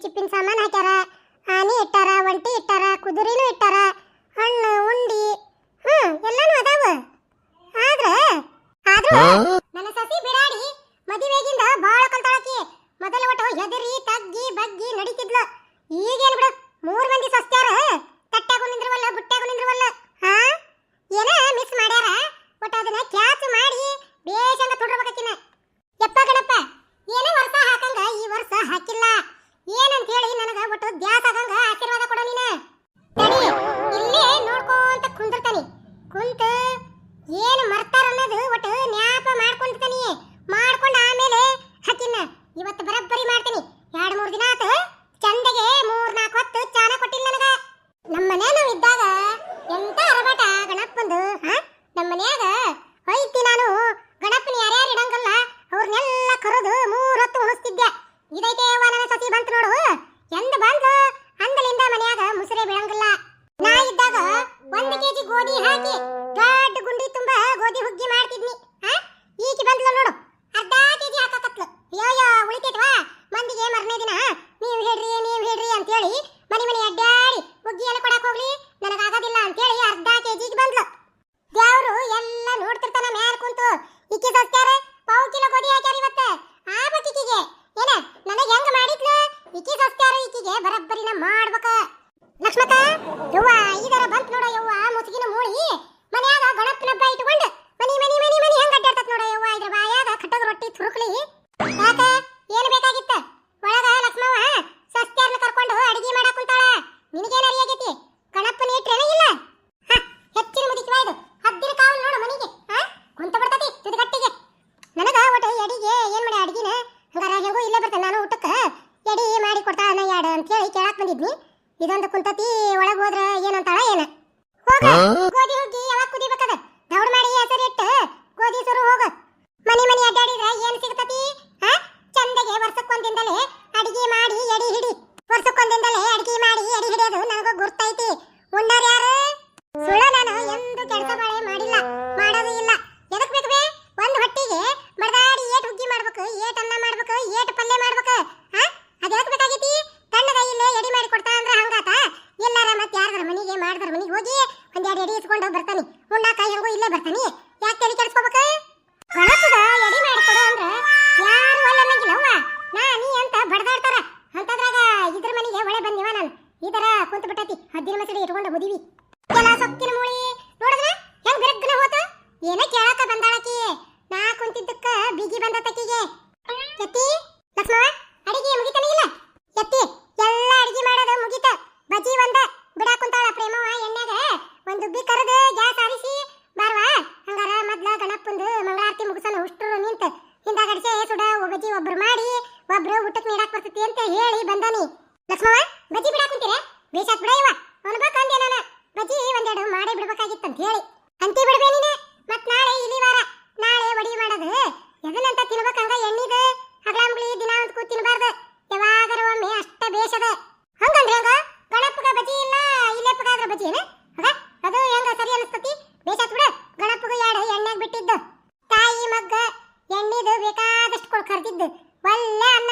சிப்பின் சாமான் ஆக்கிறேன் ಕುಂತ ಏನು ಮರ್ತಾರ ಅನ್ನೋದು ಒಟ್ಟು ನ್ಯಾಪ ಮಾಡ್ಕೊಂತಾನಿ ಮಾಡ್ಕೊಂಡ ಆಮೇಲೆ ಹಾಕಿನ ಇವತ್ತು ಬರಬ್ಬರಿ ಮಾಡ್ತೀನಿ. ಎರಡು ಮೂರು ದಿನ ಆತು, ಚಂದಗೆ ಮೂರ್ ನಾಲ್ಕು ಹೊತ್ತು ಚಾನ ಕೊಟ್ಟಿಲ್ಲ ನನಗ. ನಮ್ಮ ಮನ್ಯಾಗ ನಾವು ಇದ್ದಾಗ ಎಂತ ಅರಬಾಟ ಗಣಪ್ಪಂದು ಹ? ನಮ್ಮ ಮನ್ಯಾಗ ಹೋಯ್ತಿ ನಾನು. ಮುಸುಕಿಗೆ ಬರಬ್ಬರಿನ ಮಾಡ್ಬೇಕ. ಲಕ್ಷ್ಮಕ ಯವ್ವ ಈಗರ ಬಂತ ನೋಡ ಯವ್ವ, ಮುಸುಕಿನ ಮೂಳಿ ಮನ್ಯಾಗ ಗಣಪನ ಹಬ್ಬ ಇಟ್ಕೊಂಡು ಮನಿ ಮನಿ ಮನಿ ಮನಿ ಹೆಂಗ್ ಅಡ್ಡಾಡ್ತತ್ ನೋಡ ಯವ್ವ, ಇದ್ರ ಬಾಯಾಗ ಕಟ್ಟದ ರೊಟ್ಟಿ ತುರುಕ್ಲಿ. ಯಾಕ? ಏನು ಬೇಕಾಗಿತ್ತ? ಒಳಗ ಲಕ್ಷ್ಮವ ಸಸ್ತ್ಯಾರ್ನ ಕರ್ಕೊಂಡು ಅಡಿಗೆ ಮಾಡಾಕುಂತಾಳ ನಿನಗೇನ ಅರಿಯಾಗೈತಿ? ಗಣಪನ ಇದೊಂದು ಕುಂತತಿ ಒಳಗೆ ಹೋದ್ರೆ ಮಾಡೇ ಬಿಡಬೇಕಾಗಿತ್ತು ಅಂತ ಹೇಳಿ. ಅಂತಿ ಬಿಡ್ಬೇ ನೀನೆ? ಮತ್ ನಾಳೆ ಇಲ್ಲಿ ವಾರ. ನಾಳೆ ವಡಿ ಮಾಡೋದು. ಎದನ್ನಂತ ತಿನ್ಬೇಕಂಗ ಎಣ್ಣಿದ? ಹಗಲಾಂಬ್ಳಿ ದಿನ ಅಂತ ಅಂತ್ಕೂ ತಿನ್ಬಾರ್ದು. ಯಾವಾಗರ ಒಮ್ಮೆ ಅಷ್ಟ ಬೇಷದ. ಹಂಗಂದ್ರೆ ಹಂಗ? ಗಣಪಗ ಬಜಿ ಇಲ್ಲ ಇಲ್ಲೆಪ್ಪಗಾದ್ರ ಬಜಿ ಏನ? ಹಗ ಅದು ಹೆಂಗ ಸರಿ ಅನಿಸ್ತತಿ? ಬೇಷತ್ ಬಿಡ. ಗಣಪಗ ಯಾಡ ಎಣ್ಣೆಗ್ ಬಿಟ್ಟಿದ್ದು. ತಾಯಿ ಮಗ್ಗ ಎಣ್ಣಿದು ಬೇಕಾದಷ್ಟು ಕೊಳ್ ಕರ್ದಿದ್ದು. ಒಳ್ಳೆ ಅನ್ನ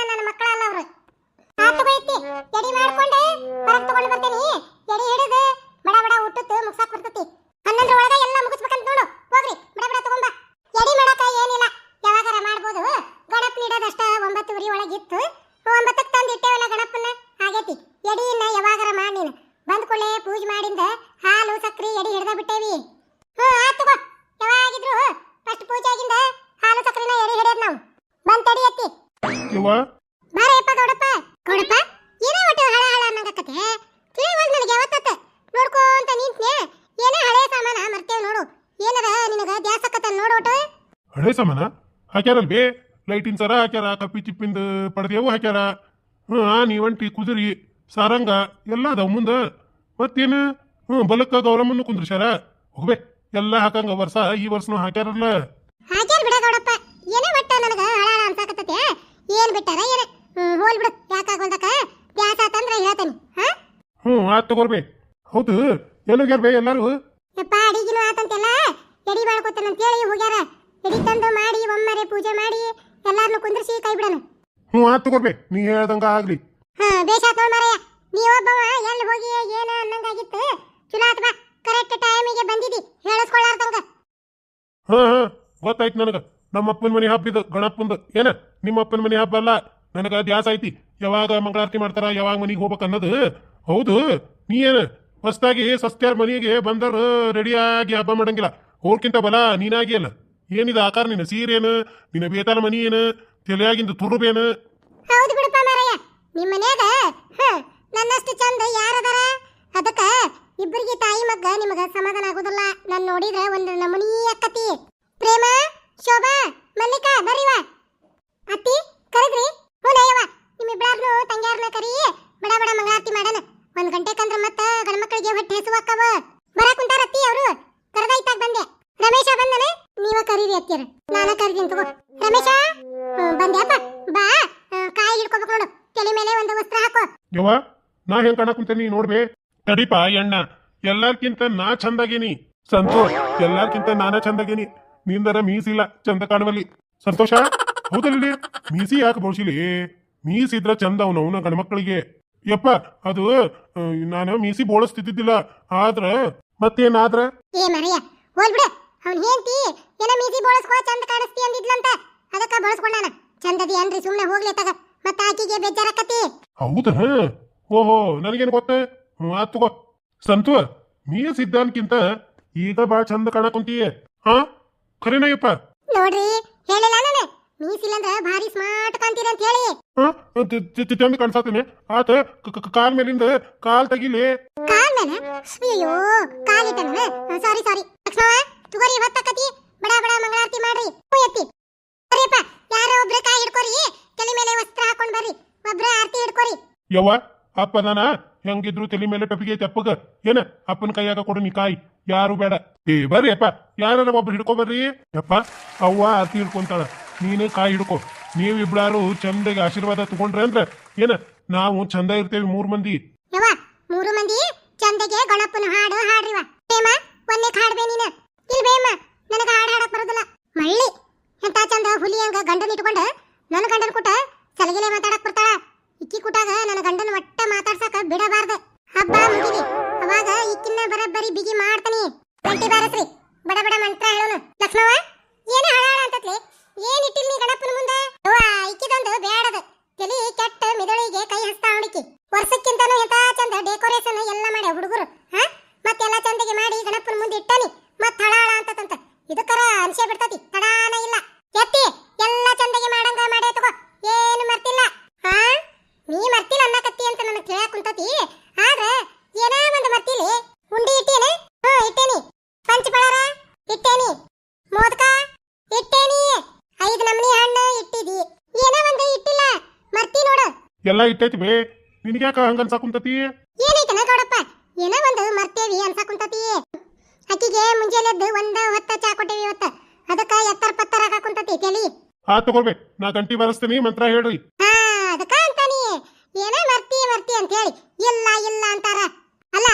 ಮಳೆ ಸಮಾನ ಹಾಕ್ಯಾರಲ್ವೇ ಲೈಟಿನ ಸರ ಹಾಕ್ಯಾರ ಕಪ್ಪಿ ಚಿಪ್ಪಿಂದ ಪಡೆದೇವು ಹಾಕ್ಯಾರ. ಹ್ಞೂ ಆನಿ ಒಂಟಿ ಕುದುರಿ ಸಾರಂಗ ಎಲ್ಲ ಅದಾವ ಮುಂದೆ. ಮತ್ತೇನು? ಹ್ಞೂ ಬಲಕ್ಕ ಗೌರಮ್ಮನ್ನು ಕುಂದ್ರಿಸ್ಯಾರ. ಹೋಗ್ಬೇ ಎಲ್ಲ ಹಾಕಂಗ ವರ್ಷ ಈ ವರ್ಷನು ಹಾಕ್ಯಾರಲ್ಲ. ಹಾಕ್ಯಾರ ಬಿಡ ಗೌಡಪ್ಪ ಏನ ಬಿಟ್ಟ ನನಗ ಹಾಳಾಳ ಅನ್ಸಾಕತ್ತತೆ ಏನ್ ಬಿಟ್ಟಾರ ಏನ? ಹೋಲ್ ಬಿಡು ಯಾಕಾಗೋಲ್ದಕ ಬ್ಯಾಸ ಆತಂದ್ರ ಹೇಳ್ತಾನೆ ಹಾ? ಹ್ಞೂ ಆತ್ ತಗೋರ್ಬೇ ಹೌದು ಎಲ್ಲೋಗ್ಯಾರ ಬೇ ಎಲ್ಲಾರು? ಯಪ್ಪ ಅಡಿಗಿನ ತಂದು ಮಾಡಿ ಒಮ್ಮರೆ ಪೂಜೆ ಮಾಡಿ ಎಲ್ಲಾರನ್ನು ಕುಂದ್ರಿಸಿ ಕೈ ಬಿಡನು ಹ್ಞೂ ಆತ್ ತಗೋಬೇ ನೀ ಹೇಳ್ದಂಗ ಆಗ್ಲಿ. ಹಾ ಬೇಷ ಆತ್ ನೀ ಒಬ್ಬವ ಎಲ್ಲಿ ಹೋಗಿ ಏನ ಅನ್ನಂಗಾಗಿತ್ತು? ಚಲೋ ಬಾ ಕರೆಕ್ಟ್ ಟೈಮಿಗೆ ಬಂದಿದ್ದಿ ಹೇಳಿಸ್ಕೊಳ್ಳಾರ್ದಂಗ ಹಾ ಹಾ ಗೊತ್ತಾಯ್ತು ನನಗ. ನಮ್ಮಪ್ಪನ ಮನೆ ಹಬ್ಬ ಇದು ಗಣಪ್ಪಂದು ಏನ? ನಿಮ್ಮಪ್ಪನ ಮನೆ ಹಬ್ಬ ಅಲ್ಲ? ನನಗ ದ್ಯಾಸ ಐತಿ. ಯಾವಾಗ ಮಂಗಳಾರತಿ ಮಾಡ್ತಾರ ಯಾವಾಗ ಮನೆಗೆ ಹೋಗ್ಬೇಕು ಅನ್ನೋದು? ಹೌದು. ನೀ ಏನು? ಹೊಸ್ತಾಗಿ ಸಸ್ತ್ಯಾರ ಮನೆಗೆ ಬಂದರು ರೆಡಿಯಾಗಿ ಹಬ್ಬ ಮಾಡಂಗಿಲ್ಲ. ಹೋಗ್ಕಿಂತ ಬಲ ನೀನಾಗಿ ಅಲ್ಲ. ಏನಿದು ಆಕಾರ ನಿನ್ನ ಸೀರೇನು ನಿನ್ನ ಬೇತಾಲ ಮನಿ ಏನು ತಲೆಯಾಗಿಂದ ತುರುಬೇನು? ಹೌದು ಬಿಡಪ್ಪ ಮಾರಾಯ. ನಿಮ್ಮ ಮನ್ಯಾಗ ನನ್ನಷ್ಟು ಚಂದ ಯಾರದಾರ? ಅದಕ್ಕ ಇಬ್ಬರಿಗೆ ತಾಯಿ ಮಗ್ಗ ನಿಮಗೆ ಸಮಾಧಾನ ಆಗುದಿಲ್ಲ. ನಾನು ನೋಡಿದ್ರೆ ಒಂದು ನಮೂನಿ ಅಕ್ಕತಿ. ಪ್ರೇಮ, ಶೋಭಾ, ಮಲ್ಲಿಕಾ ಬರೀವ ಅತ್ತಿ, ಕರೆದ್ರಿ. ಹೋಲಯ್ಯವ ನಿಮ್ಮಿಬ್ಬಾರ್ನು ತಂಗ್ಯಾರ್ನ ಕರಿ. ಬಡ ಬಡ ಮಂಗಳಾರತಿ ಮಾಡಣ. ಒಂದು ಗಂಟೆ ಮತ್ತೆ ಗಂಡ ಗಂಡ್ಮಕ್ಳಿಗೆ ಹೊಟ್ಟೆ ಹಸುವಾಕವ ಕರೀರಿ ಅತ್ತಿಯರ ನಾನ ಕರ್ದಿನ್ ತಗೋ. ರಮೇಶ? ಬಂದ್ಯಾಪ ಬಾ. ಕಾಯಿ ಹಿಡ್ಕೋಬೇಕು ನೋಡು. ತಲೆ ಮೇಲೆ ಒಂದು ವಸ್ತ್ರ ಹಾಕೋ. ಯವ್ವ ನಾ ಹೆಂಗ್ ಕಾಣ ಕುಂತೀನಿ ನೋಡ್ಬೇ? ತಡಿಪ ಎಣ್ಣ. ಎಲ್ಲಾರ್ಕಿಂತ ನಾ ಚಂದಾಗೇನಿ. ಸಂತೋಷ್ ಎಲ್ಲಾರ್ಕಿಂತ ನಾನ ಚಂದಾಗೇನಿ. ನಿಂದರ ಮೀಸಿಲ್ಲ ಚಂದ ಕಾಣುವಲ್ಲಿ. ಸಂತೋಷ? ಹೌದಲ್ಲಿ ಮೀಸಿ ಯಾಕೆ ಬಹುಶಿಲಿ ಮೀಸಿದ್ರ ಚಂದ ಅವನು ಅವನ ಗಣಮಕ್ಕಳಿಗೆ ಯಪ್ಪ ಅದು ನಾನು ಮೀಸಿ ಬೋಳಿಸ್ತಿದ್ದಿದ್ದಿಲ್ಲ. ಆದ್ರ ಮತ್ತೇನಾದ್ರ? ಏ ಮರಿಯ ಹೋಗ್ಬಿಡ. ಬಿಡು ಅವ್ನ್ ಹೇಳ್ತಿ ಏನ ಮೀಸಿ ಬೋಳಸ್ಕೋ ಚಂದ ಕಾಣಿಸ್ತಿ ಅಂದಿದ್ಲಂತ. ಅದಕ್ಕ ಬಳಸ್ಕೊಂಡಾನ ಚಂದದಿ ಅನ್ರಿ ಸುಮ್ನೆ ಹೋಗ್ಲಿ ತಗ. ಮತ್ತ ಆಕಿಗೆ ಬೇಜಾರಕತಿ ಹೌದ? ಓಹೋ ನನಗೇನು ಗೊತ್ತ? ಆತ್ ತಗೋ. ಸಂತು ಮೀಸ್ ಇದ್ದಾನ್ಕಿಂತ ಈಗ ಬಾಳ ಚಂದ ಕಾಣಕ್ ಕುಂತೀಯ ಹಾ? ಖರೇನಯ್ಯಪ್ಪ ನೋಡ್ರಿ ಹೇಳಿಲ್ಲ ನಾನು. ಮೀಸಿಲ್ಲಂದ್ರ ಭಾರಿ ಸ್ಮಾರ್ಟ್ ಕಾಣ್ತೀರ ಅಂತ ಹೇಳಿ. ಚಂದ ಕಾಣ್ಸಾತೀನಿ. ಆತ ಕಾಲ್ ಮೇಲಿಂದ ಕಾಲ್ ತೆಗಿಲಿ. ಕಾಲ್ ಮೇಲೆ? ಅಯ್ಯೋ ಕಾಲಿಟ್ಟನ ಸಾರಿ ಸಾರಿ ಲಕ್ಷ್ಮವ ತುಗರಿ ಹೊತ್ತಕತಿ ಬಡ ಬಡ ಮಂಗಳಾರತಿ ಮಾಡ್ರಿ. ಎತ್ತಿ. ಸರಿಯಪ್ಪ ಯಾರೋ ಒಬ್ರ ಕಾಯಿ ಹಿಡ್ಕೊರಿ. ತಲೆ ಮೇಲೆ ವಸ್ತ್ರ ಹಾಕೊಂಡ್ ಬರ್ರಿ. ಒಬ್ರ ಆರತಿ ಹಿಡ್ಕೊರಿ. ಯವ್ವ ಅಪ್ಪ ನಾನ? ಹೆಂಗಿದ್ರು ತಲೆ ಮೇಲೆ ಟಪಿಗೆ ತಪ್ಪಗ. ಏನ? ಅಪ್ಪನ ಕೈಯಾಗ ಕೊಡು ನೀ ಕಾಯಿ. ಯಾರು ಬೇಡ. ಏ ಬರ್ರಿ ಅಪ್ಪ. ಯಾರನ್ನ ಒಬ್ರು ಹಿಡ್ಕೊ ಬರ್ರಿ. ಯಪ್ಪ ಅವ್ವ ಆರ್ತಿ ಹಿಡ್ಕೊಂತಾಳ. ನೀನು ಕಾಯಿ ಹಿಡ್ಕೊ. ನೀವಿಬ್ಳಾರು ಚಂದಗೆ ಆಶೀರ್ವಾದ ತಗೊಂಡ್ರೆ ಅಂದ್ರೆ ಏನ? ನಾವು ಚಂದ ಇರ್ತೇವಿ ಮೂರ್ ಮಂದಿ. ಯವ್ವ ಮೂರು ಮಂದಿ? ಚಂದಗೆ ಗಣಪನ ಹಾಡು ಹಾಡ್ರಿವ. ಪ್ರೇಮ ಒಂದೇ ಹಾಡ್ಬೇ ನೀನ. ಇಲ್ ಬೇಮ್ಮ, ನನಗೆ ಹಾಡ್ ಹಾಡಕ್ ಬರೋದಿಲ್ಲ. ಮಳ್ಳಿ, ಎಂತ ಚಂದ ಹುಲಿ ಹಂಗ ಗಂಡನ ಇಟ್ಕೊಂಡ ನನ್ನ ಗಂಡನ ಕೂಟ ಸಲಗಿಲೆ ಮಾತಾಡಕ್ ಬರ್ತಾಳ. ಇಕ್ಕಿ ಕುಟಾಗ ನನ್ನ ಗಂಡನ ಒಟ್ಟ ಮಾತಾಡ್ಸಕ ಬಿಡಬಾರ್ದು. ಹಬ್ಬ ಮುಗಿಲಿ, ಅವಾಗ ಇಕ್ಕಿನ ಬರಬ್ಬರಿ ಬಿಗಿ ಮಾಡ್ತಾನೆ. ಗಂಟಿ ಬಾರಸ್ರಿ. ಬಡ ಬಡ ಮಂತ್ರ ಹೇಳೋನು. ಲಕ್ಷ್ಮವ್ವ, ಏನ ಹಾಳ ಅಂತತ್ಲೆ? ಏನ್ ಇಟ್ಟಿಲ್ ನೀ ಗಣಪನ ಮುಂದ ಅವ್ವ ಇಕ್ಕಿದೊಂದು ಬ್ಯಾಡದ ತಲಿ ಕೆಟ್ಟ ಮಿದಳಿಗೆ ಕೈ ಹಸ್ತಾ ಹುಡುಕಿ ವರ್ಷಕ್ಕಿಂತನೂ ಎಂತ ಚಂದ ಡೆಕೋರೇಷನ್ ಎಲ್ಲ ಮಾಡಿ ಹುಡುಗರು ಹಾ ಮತ್ತೆಲ್ಲ ಚಂದಗೆ ಮಾಡಿ ಗಣಪನ ಮುಂದೆ ಇಟ್ಟಾನಿ ಮತ್ ಹಳಾಳ ಅಂತತಂತ ಇದಕ್ಕರ ಅನ್ಸೆ ಬಿಡ್ತತಿ. ತಡಾನ ಇಲ್ಲ. ಎತ್ತಿ ಎಲ್ಲ ಚಂದಗೆ ಮಾಡಂಗ ಮಾಡೇ ತಗೋ. ಏನು ಮರ್ತಿಲ್ಲ. ಹಾ? ನೀ ಮರ್ತಿಲ್ಲ ಅನ್ನಕತ್ತಿ ಅಂತ ನನಗೆ ಕೇಳಕ್ ಕುಂತತಿ. ಆದ್ರೆ ಏನೇ ಒಂದು ಮರ್ತಿಲಿ? ಉಂಡಿ ಇಟ್ಟೇನೆ? ಹಾ ಇಟ್ಟೇನಿ. ಪಂಚಪಳಾರ ಇಟ್ಟೇನಿ. ಮೋದಕ? ಇಟ್ಟೇನಿ. ಐದು ನಮನಿ ಹಣ್ಣು ಇಟ್ಟಿದಿ. ಏನೋ ಒಂದು ಇಟ್ಟಿಲ್ಲ? ಮರ್ತಿ ನೋಡು. ಎಲ್ಲ ಇಟ್ಟೈತಿ ಬೇ. ನಿನ್ಗ್ಯಾಕ ಹಂಗ ಅನ್ಸಾಕುಂತತಿ ಏನೈತನ ಗೌಡಪ್ಪ? ಏನೋ ಒಂದು ಮರ್ತೇವಿ ಅನ್ಸಾಕುಂತತಿ ಆಕಿಗೆ ಮುಂಜಾನೆದ್ದು ಒಂದ ಹೊತ್ತ ಚಾ ಕೊಟ್ಟೇವಿ ಇವತ್ತ. ಅದಕ್ಕ ಎತ್ತರ ಪತ್ತರ ಹಾಕುಂತತಿ ತಲಿ. ಹಾ ತಗೋಬೇ ನಾ ಗಂಟಿ ಬರಸ್ತೀನಿ ಮಂತ್ರ ಹೇಳ್ರಿ. ಹಾ ಅದಕ್ಕ ಅಂತಾನಿ. ಏನೇ ಮರ್ತಿ ಮರ್ತಿ ಅಂತ ಹೇಳಿ. ಇಲ್ಲ ಇಲ್ಲ ಅಂತಾರ. ಅಲ್ಲ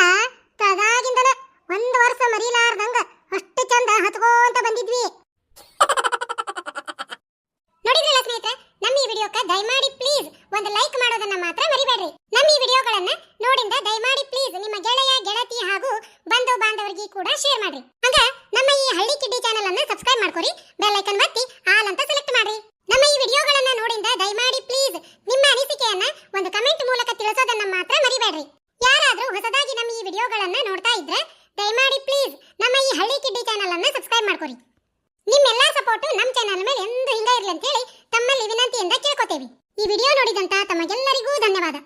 ತದಾಗಿಂದನ ಒಂದ್ ವರ್ಷ ಮರಿಲಾರ್ದಂಗ ಅಷ್ಟು ಚಂದ ಹತ್ಕೋಂತ ಬಂದಿದ್ವಿ. ನೋಡಿದ್ರಲ್ಲ ಸ್ನೇಹಿತರೆ ನಮ್ಮ ಈ ವಿಡಿಯೋಕ್ಕೆ ದಯಮಾಡಿ ಪ್ಲೀಸ್ ಒಂದು ಲೈಕ್ ಮಾಡೋದನ್ನ ಮಾತ್ರ ಮರಿಬೇಡ್ರಿ. ನಮ್ಮ ಈ ವಿಡಿಯೋಗಳನ್ನ ನೋಡಿಂದ ದಯಮಾಡಿ ಪ್ಲೀಸ್ ನಿಮ್ಮ ಗೆಳೆಯ ಗೆಳತಿ ಹಾಗೂ ಬಂಧು ಬಾಂಧವರಿಗೆ ಕೂಡ ಶೇರ್ ಮಾಡ್ರಿ ಹಂಗ ನಮ್ಮ ಈ ಹಳ್ಳಿ ಕಿಡ್ಡಿ ಚಾನೆಲ್ ಅನ್ನ ಸಬ್ಸ್ಕ್ರೈಬ್ ಮಾಡ್ಕೊರಿ ಬೆಲ್ ಐಕನ್ ಒತ್ತಿ ಆಲ್ ಅಂತ ಸೆಲೆಕ್ಟ್ ಮಾಡ್ರಿ ನಮ್ಮ ಈ ವಿಡಿಯೋಗಳನ್ನ ನೋಡಿಂದ ದಯಮಾಡಿ ಪ್ಲೀಸ್ ನಿಮ್ಮ ಅನಿಸಿಕೆಯನ್ನ ಒಂದು ಕಮೆಂಟ್ ಮೂಲಕ ತಿಳಿಸೋದನ್ನ ಮಾತ್ರ ಮರಿಬೇಡ್ರಿ ಯಾರಾದ್ರೂ ಹೊಸದಾಗಿ ನಮ್ಮ ಈ ವಿಡಿಯೋಗಳನ್ನ ನೋಡ್ತಾ ಇದ್ರೆ ದಯಮಾಡಿ ಪ್ಲೀಸ್ ನಮ್ಮ ಈ ಹಳ್ಳಿ ಕಿಡ್ಡಿ ಚಾನೆಲ್ ಅನ್ನ ಸಬ್ಸ್ಕ್ರೈಬ್ ಮಾಡ್ಕೊರಿ. ನಿಮ್ಮೆಲ್ಲಾ ಸಪೋರ್ಟ್ ನಮ್ಮ ಚಾನಲ್ ಮೇಲೆ ಎಂದು ಹಿಂಗ ಇರ್ಲಿ ಅಂತ ಹೇಳಿ ತಮ್ಮಲ್ಲಿ ವಿನಂತಿಯಿಂದ ಕೇಳ್ಕೊತೇವೆ. ಈ ವಿಡಿಯೋ ನೋಡಿದಂತ ತಮಗೆಲ್ಲರಿಗೂ ಧನ್ಯವಾದ.